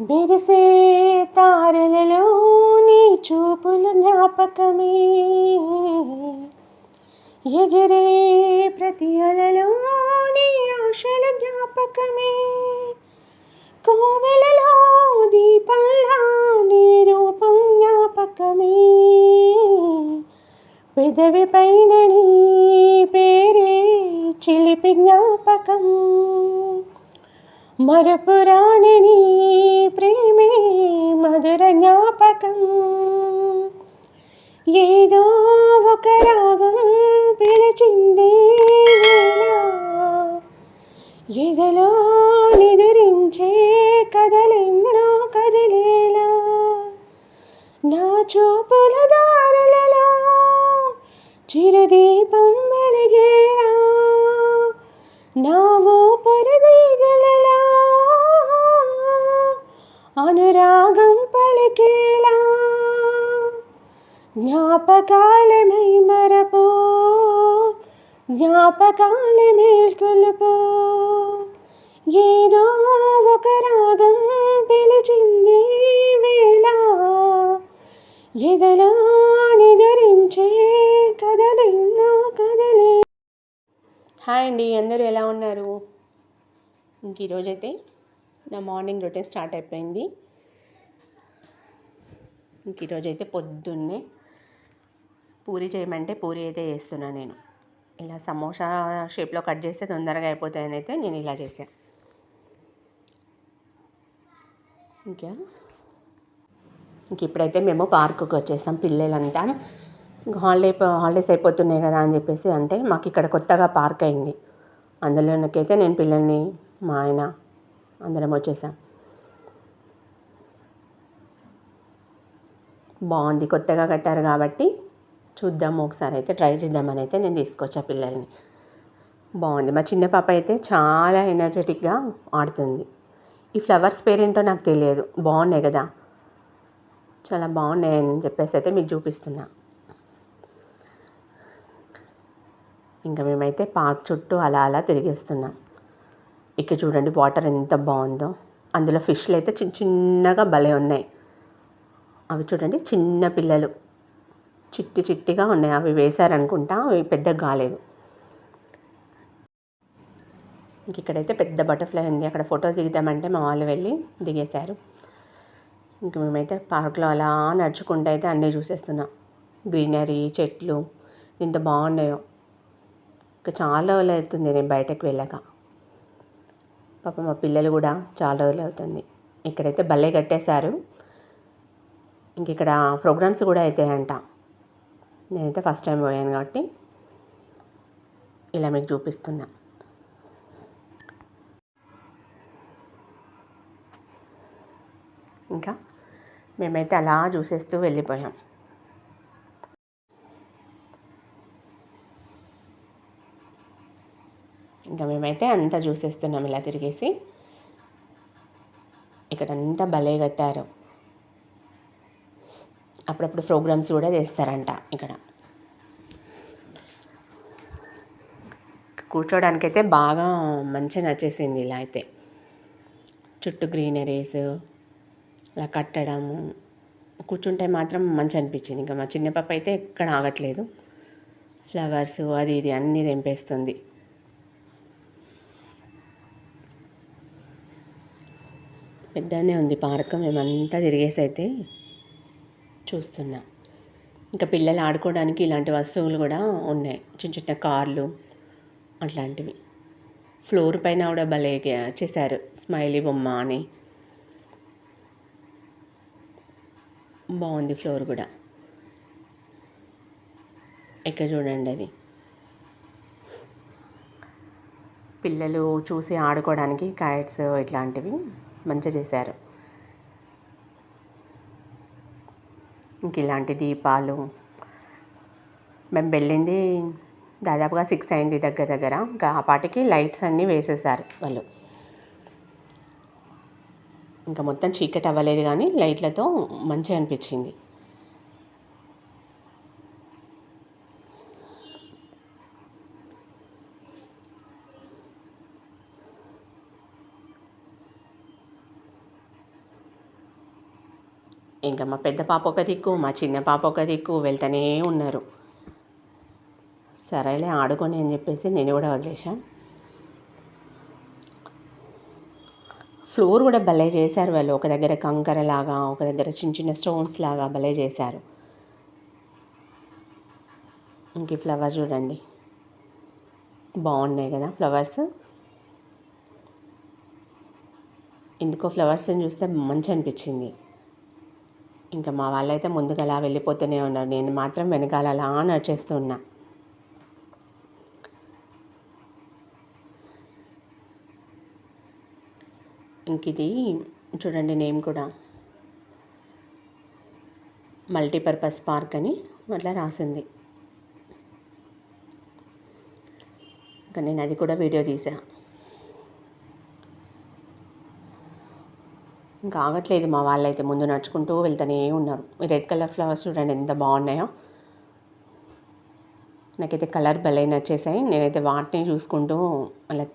మెరిసే తారలలో నీ చూపులు జ్ఞాపకమే. ఎగిరే ప్రతి అలలో నీ ఆశల జ్ఞాపకమే. కోవెలలో దీపంలా నీ రూపం జ్ఞాపకమే. పెదవి పైన నీ పేరే చిలిపి జ్ఞాపకం. మరపురాని నీ ప్రేమే మధుర జ్ఞాపకం ఏదో ఒక రాగం పిలిచింది ఎదలో నిదురించే కదలెన్నో కదిలేలా నా చూపుల దారులలో చిరుదీపం వెలిగేలా నా అనురాగం పలికేలా జ్ఞాపకాలమై మరపు జ్ఞాపకాల మేల్కొలుపు ఏదో ఒక రాగం పిలిచింది వేళ ఎదలో నిదురించే కదలెన్నో కదలే హాయ్ అండి అందరూ ఎలా ఉన్నారు ఇంక ఈరోజైతే నా మార్నింగ్ రొటీన్ స్టార్ట్ అయిపోయింది. ఇంక ఈరోజైతే పొద్దున్నే పూరి చేయమంటే పూరి అయితే చేస్తున్నాను నేను. ఇలా సమోసా షేప్లో కట్ చేస్తే తొందరగా అయిపోతాయని అయితే నేను ఇలా చేశాను ఇంకా? ఇంక ఇప్పుడైతే మేము పార్కుకి వచ్చేసాం పిల్లలంతా. హాలిడే హాలిడేస్ అయిపోతున్నాయి కదా అని చెప్పేసి అంటే మాకు ఇక్కడ కొత్తగా పార్క్ అయింది. అందులోనకైతే నేను పిల్లల్ని మా ఆయన అందరం వచ్చేసాం. బాగుంది కొత్తగా కట్టారు కాబట్టి చూద్దాము ఒకసారి అయితే ట్రై చేద్దామని అయితే నేను తీసుకొచ్చా పిల్లల్ని. బాగుంది మా చిన్న పాప అయితే చాలా ఎనర్జెటిక్గా ఆడుతుంది. ఈ ఫ్లవర్స్ పేరేంటో నాకు తెలియదు బాగున్నాయి కదా. చాలా బాగున్నాయి అని చెప్పేసి అయితే మీకు చూపిస్తున్నా. ఇంకా మేమైతే పార్క్ చుట్టూ అలా అలా తిరిగేస్తున్నాం. ఇక్కడ చూడండి వాటర్ ఎంత బాగుందో. అందులో ఫిష్లు అయితే చిన్న చిన్నగా భలే ఉన్నాయి. అవి చూడండి చిన్న పిల్లలు. చిట్టి చిట్టిగా ఉన్నాయి. అవి వేశారనుకుంటా అవి పెద్దగా కాలేదు ఇంక ఇక్కడైతే పెద్ద బటర్ఫ్లై ఉంది. అక్కడ ఫొటోస్ దిగుతామంటే మా వాళ్ళు వెళ్ళి దిగేశారు. ఇంక మేమైతే పార్క్లో అలా నడుచుకుంటూ అయితే అన్నీ చూసేస్తున్నాం. గ్రీనరీ చెట్లు ఎంత బాగున్నాయో. ఇంకా చాలా రోజులు అవుతుంది నేను బయటకు వెళ్ళాక. పాప మా పిల్లలు కూడా చాలా రోజులు అవుతుంది. ఇక్కడైతే భలే కట్టేశారు. ఇంక ఇక్కడ ప్రోగ్రామ్స్ కూడా అవుతాయంట నేనైతే ఫస్ట్ టైం పోయాను కాబట్టి ఇలా మీకు చూపిస్తున్నా. ఇంకా మేమైతే అలా చూసేస్తూ వెళ్ళిపోయాం. ఇంకా మేమైతే అంతా చూసేస్తున్నాం ఇలా తిరిగేసి. ఇక్కడంతా భలే కట్టారు. అప్పుడప్పుడు ప్రోగ్రామ్స్ కూడా చేస్తారంట ఇక్కడ. కూర్చోడానికైతే బాగా మంచిగా నచ్చేసింది ఇలా అయితే. చుట్టూ గ్రీనరీస్ ఇలా కట్టడము కూర్చుంటే మాత్రం మంచి అనిపించింది. ఇంకా మా చిన్న పాప అయితే ఎక్కడ ఆగట్లేదు. ఫ్లవర్స్ అది ఇది అన్నీ తెంపేస్తుంది. పెద్దనే ఉంది పార్క్. మేమంతా తిరిగేసి అయితే చూస్తున్నా. ఇంకా పిల్లలు ఆడుకోవడానికి ఇలాంటి వస్తువులు కూడా ఉన్నాయి. చిన్న చిన్న కార్లు అట్లాంటివి. ఫ్లోర్ పైన కూడా భలే చేశారు స్మైలీ బొమ్మ అని. బాగుంది ఫ్లోర్ కూడా. ఇక్కడ చూడండి అది? పిల్లలు చూసి ఆడుకోవడానికి కైట్స్ ఇట్లాంటివి. మంచిగా చేశారు. ఇంక ఇలాంటి దీపాలు. మేము వెళ్ళింది దాదాపుగా సిక్స్ అయింది దగ్గర దగ్గర. ఇంకా ఆ పాటికి లైట్స్ అన్నీ వేసేసారు వాళ్ళు. ఇంకా మొత్తం చీకటి అవ్వలేదు కానీ లైట్లతో మంచిగా అనిపించింది. ఇంకా మా పెద్ద పాప ఒక దిక్కు మా చిన్న పాప ఒక దిక్కు వెళ్తూనే ఉన్నారు. సరేలే ఆడుకొని అని చెప్పేసి నేను కూడా వదిలేసాం ఫ్లోర్ కూడా భలే చేశారు వాళ్ళు. ఒక దగ్గర కంకర లాగా ఒక దగ్గర చిన్న చిన్న స్టోన్స్ లాగా భలే చేశారు. ఇంక ఫ్లవర్ చూడండి. బాగున్నాయి కదా ఫ్లవర్స్. ఎందుకో ఫ్లవర్స్ని చూస్తే మంచి అనిపించింది. ఇంకా మా వాళ్ళైతే ముందుకు అలా వెళ్ళిపోతూనే ఉన్నారు. నేను మాత్రం వెనకాల అలా నడిచేస్తున్నా. ఇంక ఇది చూడండి నేమ్ కూడా. మల్టీపర్పస్ పార్క్ అని అట్లా రాసింది. ఇంకా నేను అది కూడా వీడియో తీసా. ఇంకా ఆగట్లేదు మా వాళ్ళైతే ముందు నడుచుకుంటూ వెళ్తూనే ఉన్నారు. ఈ రెడ్ కలర్ ఫ్లవర్స్ చూడండి ఎంత బాగున్నాయో. నాకైతే కలర్ భలే నచ్చేసాయి. నేనైతే వాటిని చూసుకుంటూ అలా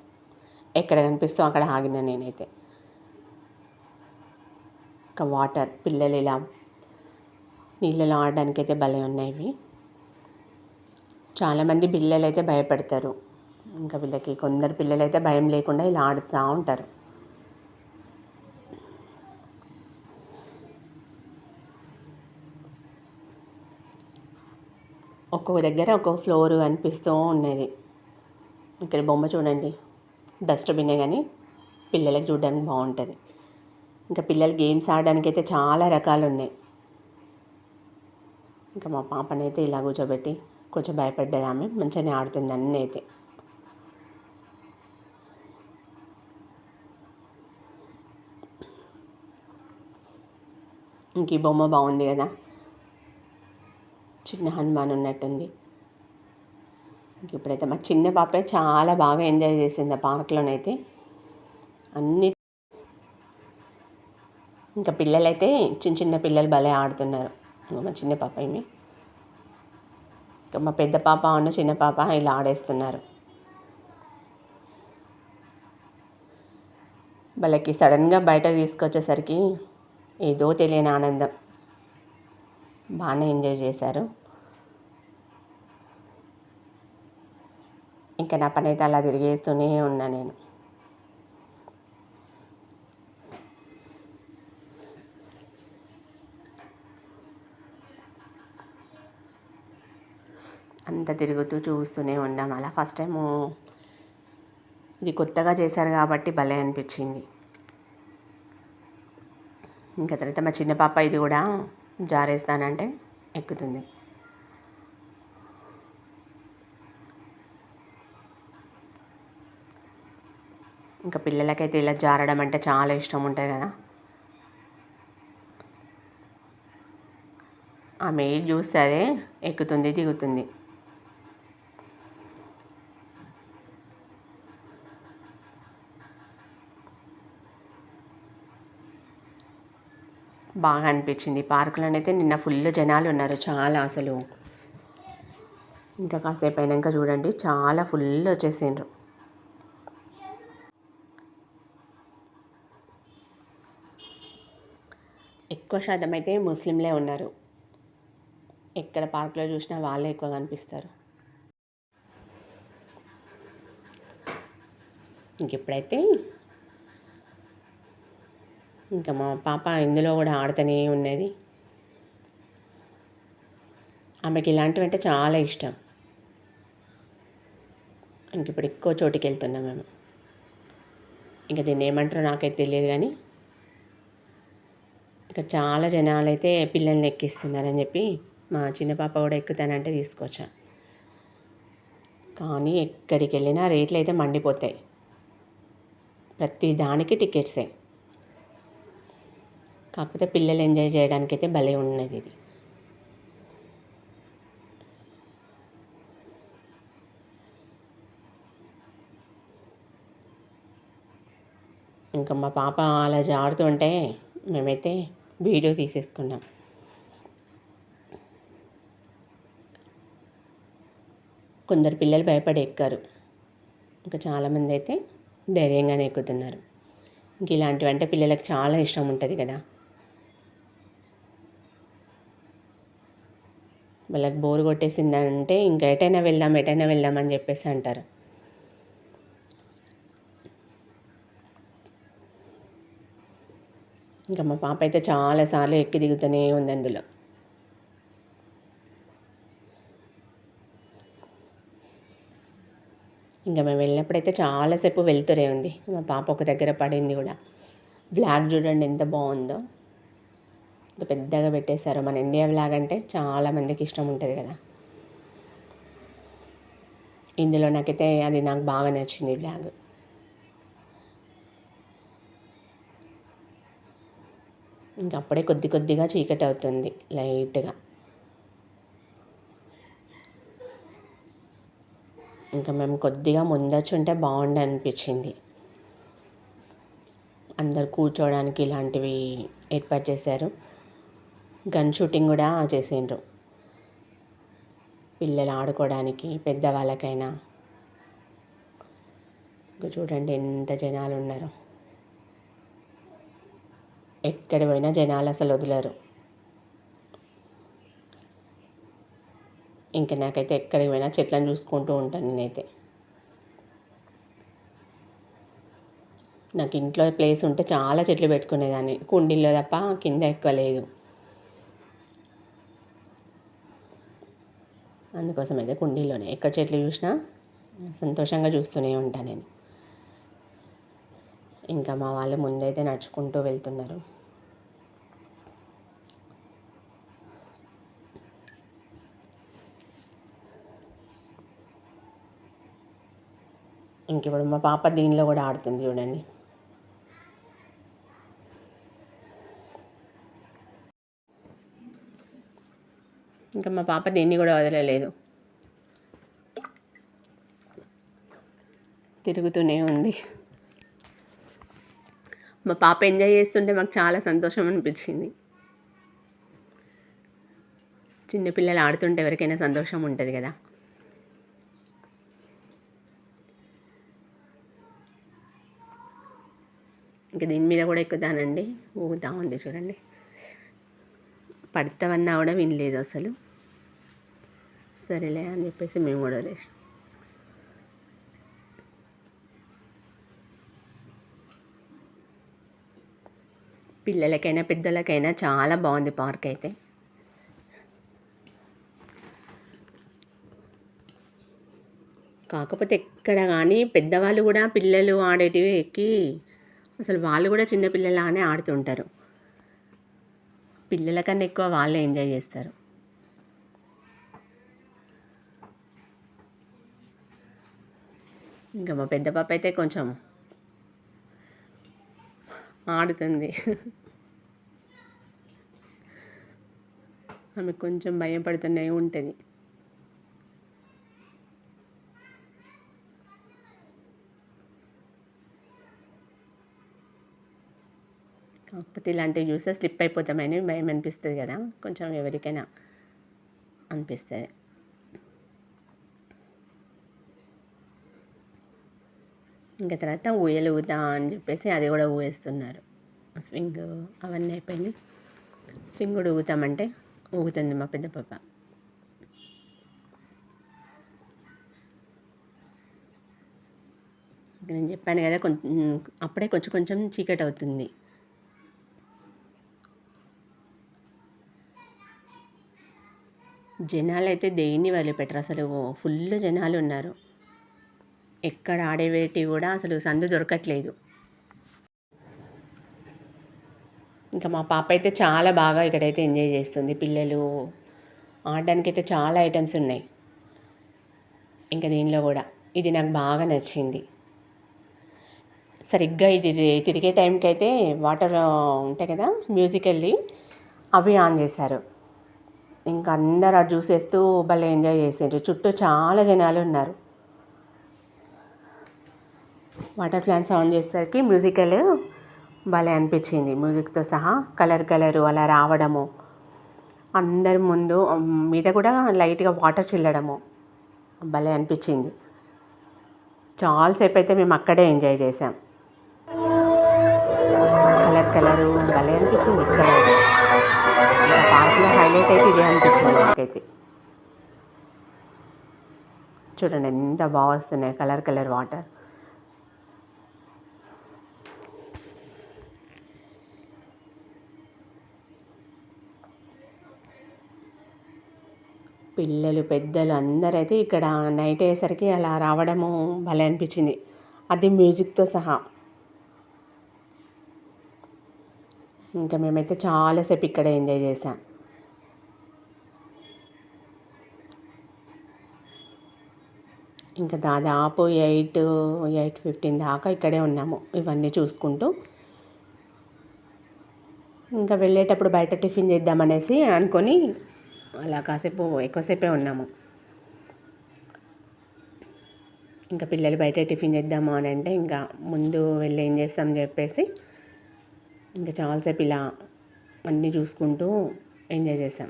ఎక్కడ కనిపిస్తూ అక్కడ ఆగిన నేనైతే. ఇంకా వాటర్ పిల్లలు ఇలా నీళ్ళలో ఆడడానికి అయితే భలే ఉన్నాయి ఇవి. చాలామంది పిల్లలు అయితే భయపడతారు. ఇంకా వీళ్ళకి కొందరు పిల్లలు అయితే భయం లేకుండా ఇలా ఆడుతూ ఉంటారు. ఒక్కొక్క దగ్గర ఒక్కొక్క ఫ్లోర్ అనిపిస్తూ ఉండేది. ఇక్కడ బొమ్మ చూడండి. డస్ట్బిన్నే కానీ పిల్లలకి చూడడానికి బాగుంటుంది. ఇంకా పిల్లలు గేమ్స్ ఆడడానికి అయితే చాలా రకాలు ఉన్నాయి ఇంకా మా పాపనైతే ఇలా కూర్చోబెట్టి కొంచెం భయపడ్డది ఆమె. మంచిగానే ఆడుతుంది అన్నీ అయితే ఇంక ఈ బొమ్మ బాగుంది కదా. చిన్న హనుమాన్ ఉన్నట్టుంది. ఇప్పుడైతే మా చిన్న పాప చాలా బాగా ఎంజాయ్ చేసింది ఆ పార్క్లోనైతే అన్ని ఇంకా పిల్లలైతే చిన్న చిన్న పిల్లలు భలే ఆడుతున్నారు. మా చిన్న పాప ఏమి? ఇంకా మా పెద్ద పాప ఉన్న చిన్న పాప ఇలా ఆడేస్తున్నారు. వాళ్ళకి సడన్గా బయట తీసుకొచ్చేసరికి ఏదో తెలియని ఆనందం. బాగానే ఎంజాయ్ చేశారు. ఇంకా నా పని అయితే అలా తిరిగేస్తూనే ఉన్నా నేను. అంత తిరుగుతూ చూస్తూనే ఉన్నాం. అలా ఫస్ట్ టైము ఇది కొత్తగా చేశారు కాబట్టి భలే అనిపించింది. ఇంకా తర్వాత మా చిన్న పాప ఇది కూడా జారేస్తానంటే ఎక్కుతుంది. ఇంకా పిల్లలకైతే ఇలా జారడం అంటే చాలా ఇష్టం ఉంటుంది కదా. ఆమె ఏది చూస్తే అదే ఎక్కుతుంది దిగుతుంది. బాగా అనిపించింది. పార్కులోనైతే నిన్న ఫుల్ జనాలు ఉన్నారు చాలా అసలు. ఇంకా కాసేపు అయినాక చూడండి చాలా ఫుల్ వచ్చేసిండ్రు. ఎక్కువ శాతం అయితే ముస్లింలే ఉన్నారు. ఎక్కడ పార్క్లో చూసినా వాళ్ళే ఎక్కువ కనిపిస్తారు. ఇంక ఇప్పుడైతే ఇంకా మా పాప ఇందులో కూడా ఆడుతూనే ఉన్నది. ఆమెకి ఇలాంటివి అంటే చాలా ఇష్టం. ఇంక ఇప్పుడు ఎక్కువ చోటుకి వెళ్తున్నాం మేము. ఇంకా దీన్ని ఏమంటారో నాకైతే తెలియదు కానీ ఇక్కడ చాలా జనాలు అయితే పిల్లల్ని ఎక్కిస్తున్నారని చెప్పి మా చిన్న పాప కూడా ఎక్కుతానంటే తీసుకొచ్చా. కానీ ఎక్కడికి వెళ్ళినా రేట్లు అయితే మండిపోతాయి. ప్రతి దానికి టికెట్సే. కాకపోతే పిల్లలు ఎంజాయ్ చేయడానికి అయితే భలే ఉన్నది ఇది. ఇంకా మా పాప అలా జాడుతుంటే మేమైతే వీడియో తీసేసుకున్నాం. కొందరు పిల్లలు భయపడి ఎక్కారు. ఇంకా చాలామంది అయితే ధైర్యంగానే ఎక్కుతున్నారు. ఇంక ఇలాంటివి అంటే పిల్లలకు చాలా ఇష్టం ఉంటుంది కదా. వాళ్ళకి బోరు కొట్టేసిందంటే ఇంకా ఎటైనా వెళ్దాం ఎటైనా వెళ్దాం అని చెప్పేసి అంటారు. ఇంకా మా పాప అయితే చాలాసార్లు ఎక్కి దిగుతూనే ఉంది అందులో. ఇంకా మేము వెళ్ళినప్పుడైతే చాలాసేపు వెళ్తూనే ఉంది. మా పాప ఒక దగ్గర పడింది కూడా. బ్లాగ్ చూడండి ఎంత బాగుందో. ఇంత పెద్దగా పెట్టేశారు. మన ఇండియా బ్లాగ్ అంటే చాలామందికి ఇష్టం ఉంటుంది కదా. ఇందులో నాకైతే అది నాకు బాగా నచ్చింది బ్లాగ్ ఇంక అప్పుడే కొద్ది కొద్దిగా చీకటి అవుతుంది లైట్గా. ఇంకా మేము కొద్దిగా ముందొచ్చి ఉంటే బాగుండు అనిపించింది అందరు కూర్చోవడానికి ఇలాంటివి ఏర్పాటు చేశారు. గన్ షూటింగ్ కూడా చేసిండ్రు. పిల్లలు ఆడుకోవడానికి పెద్దవాళ్ళకైనా. ఇంకా చూడండి ఎంత జనాలు ఉన్నారో ఎక్కడ పోయినా జనాలు అసలు వదలరు. ఇంకా నాకైతే ఎక్కడికి పోయినా చెట్లను చూసుకుంటూ ఉంటాను నేనైతే. నాకు ఇంట్లో ప్లేస్ ఉంటే చాలా చెట్లు పెట్టుకునేదాన్ని. కుండీల్లో తప్ప కింద ఎక్కువ లేదు. అందుకోసం అయితే కుండీలోనే ఎక్కడ చెట్లు చూసినా సంతోషంగా చూస్తూనే ఉంటాను నేను. ఇంకా మా వాళ్ళు ముందైతే నడుచుకుంటూ వెళ్తున్నారు. ఇంక ఇప్పుడు మా పాప దీనిలో కూడా ఆడుతుంది చూడండి. ఇంకా మా పాప దీన్ని కూడా వదలలేదు. తిరుగుతూనే ఉంది. మా పాప ఎంజాయ్ చేస్తుంటే మాకు చాలా సంతోషం అనిపించింది. చిన్నపిల్లలు ఆడుతుంటే ఎవరికైనా సంతోషం ఉంటుంది కదా. ఇంకా దీని మీద కూడా ఎక్కుతానండి ఊగుతా ఉంది చూడండి. పడతామన్నా కూడా వినలేదు అసలు. సరేలే అని చెప్పేసి మేము కూడా వదిలేసాం పిల్లలకైనా పెద్దలకైనా చాలా బాగుంది పార్క్ అయితే. కాకపోతే ఎక్కడ కానీ పెద్దవాళ్ళు కూడా పిల్లలు ఆడేటివి ఎక్కి అసలు వాళ్ళు కూడా చిన్నపిల్లలానే ఆడుతుంటారు. పిల్లల కన్నా ఎక్కువ వాళ్ళే ఎంజాయ్ చేస్తారు. ఇంకా మా పెద్ద పాప అయితే కొంచెం ఆడుతుంది. ఆమె కొంచెం భయం పడుతూనే ఉంటుంది. కాకపోతే ఇలాంటివి చూస్తే స్లిప్ అయిపోతామని భయం అనిపిస్తుంది కదా. కొంచెం ఎవరికైనా అనిపిస్తుంది. ఇంకా తర్వాత ఊయలు ఊతా అని చెప్పేసి అది కూడా ఊయేస్తున్నారు స్వింగ్ అవన్నీ అయిపోయింది. స్వింగ్ కూడా ఊగుతామంటే ఊగుతుంది మా పెద్ద పాప. నేను చెప్పాను కదా కొంచెం అప్పుడే కొంచెం కొంచెం చీకటి అవుతుంది. జనాలు అయితే దేన్ని వదిలిపెట్టరు. అసలు ఫుల్ జనాలు ఉన్నారు. ఎక్కడ ఆడేవేటి కూడా అసలు సందు దొరకట్లేదు. ఇంకా మా పాప అయితే చాలా బాగా ఇక్కడైతే ఎంజాయ్ చేస్తుంది. పిల్లలు ఆడడానికి అయితే చాలా ఐటమ్స్ ఉన్నాయి. ఇంకా దీనిలో కూడా. ఇది నాకు బాగా నచ్చింది. సరిగ్గా ఇది తిరిగే టైంకి అయితే వాటర్ ఉంటాయి కదా మ్యూజిక్ వెళ్ళి అవి ఆన్ చేశారు. ఇంకా అందరు అటు చూసేస్తూ భలే ఎంజాయ్ చేసారు చుట్టూ చాలా జనాలు ఉన్నారు. వాటర్ ఫ్యాన్స్ ఆన్ చేసేసరికి మ్యూజికల్ భలే అనిపించింది. మ్యూజిక్తో సహా కలర్ కలరు అలా రావడము. అందరి ముందు మీద కూడా లైట్గా వాటర్ చిల్లడము. భలే అనిపించింది. చాలాసేపు అయితే మేము అక్కడే ఎంజాయ్ చేసాం కలర్ కలరు భలే అనిపించింది ఇక్కడ. పార్క్లో హైలైట్ అయితే ఇదే అనిపించింది నాకైతే. చూడండి ఎంత బాగా వస్తున్నాయి కలర్ కలర్ వాటర్. పిల్లలు పెద్దలు అందరైతే ఇక్కడ నైట్ అయ్యేసరికి అలా రావడము భలే అనిపించింది. అది మ్యూజిక్తో సహా. ఇంకా మేమైతే చాలాసేపు ఇక్కడ ఎంజాయ్ చేసాం. ఇంకా దాదాపు ఎయిట్ ఎయిట్ ఫిఫ్టీన్ దాకా ఇక్కడే ఉన్నాము. ఇవన్నీ చూసుకుంటూ. ఇంకా వెళ్ళేటప్పుడు బయట టిఫిన్ చేద్దామనేసి అనుకొని అలా కాసేపు ఎక్కువసేపే ఉన్నాము. ఇంకా పిల్లలు బయట టిఫిన్ చేద్దాము అని అంటే ఇంకా ముందు వెళ్ళి ఏం చేస్తాం చెప్పేసి ఇంకా చాలాసేపు ఇలా అన్నీ చూసుకుంటూ ఎంజాయ్ చేసాం.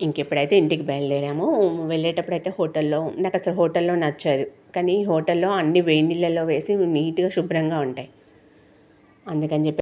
ఇంకెప్పుడైతే ఇంటికి బయలుదేరామో వెళ్ళేటప్పుడు అయితే హోటల్లో నాకు అసలు హోటల్లో నచ్చదు. కానీ హోటల్లో అన్ని వేడి నీళ్ళలో వేసి నీట్గా శుభ్రంగా ఉంటాయి. అందుకని చెప్పి